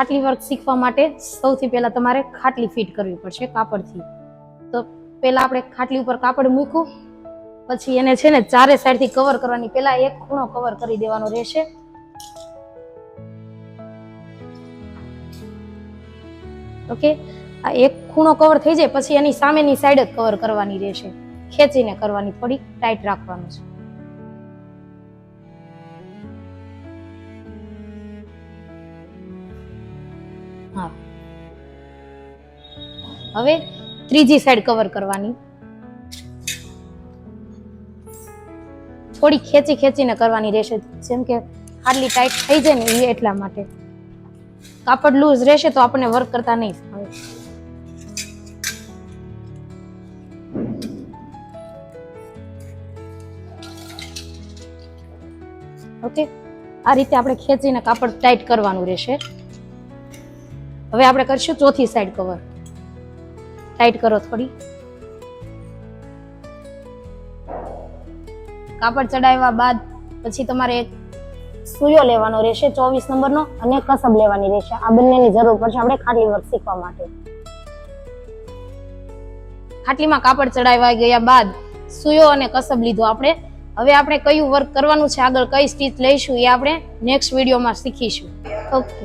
ખાટલી work શીખવા માટે સૌથી પહેલાં તમારે ખાટલી ફિટ કરવી પડશે કાપડથી. તો પહેલાં આપણે ખાટલી ઉપર કાપડ મૂક્યું પછી એને છે ને ચારે સાઈડથી કવર કરવાની, પહેલાં એક ખૂણો કવર કરી દેવાનો રહેશે. ઓકે આ એક ખૂણો કવર થઈ જાય, પછી એની સામેની સાઈડ જ કવર કરવાની રહેશે. ખેંચીને કરવાની થોડી ટાઈટ રાખવાનું છે. હા. હવે ત્રીજી સાઈડ કવર કરવાની. થોડી ખેંચી ખેંચીને કરવાની રહેશે. જેમ કે હાર્ડલી ટાઈટ થઈ જાય ને એ એટલા માટે. કાપડ લૂઝ રહેશે તો આપણને વર્ક કરતા નહીં આવે. ઓકે આ રીતે આપણે ખેંચીને કાપડ ટાઈટ કરવાનું રહેશે. હવે આપણે કરશું ચોથી સાઈડ કવર ટાઈટ કરો થોડી. કાપડ ચડાવ્યા બાદ પછી તમારે એક સુયો લેવાનો રહેશે ચોવીસ નંબરનો અને કસબ લેવાની રહેશે. આ બંનેની જરૂર પડશે આપણે ખાટલી વર્ક શીખવા માટે. ખાટલીમાં કાપડ ચડાવ્યા ગયા બાદ સુયો અને કસબ લીધો આપણે. હવે આપણે કયું વર્ક કરવાનું છે, આગળ કઈ સ્ટીચ લઈશું એ આપણે નેક્સ્ટ વિડીયોમાં શીખીશું. ઓકે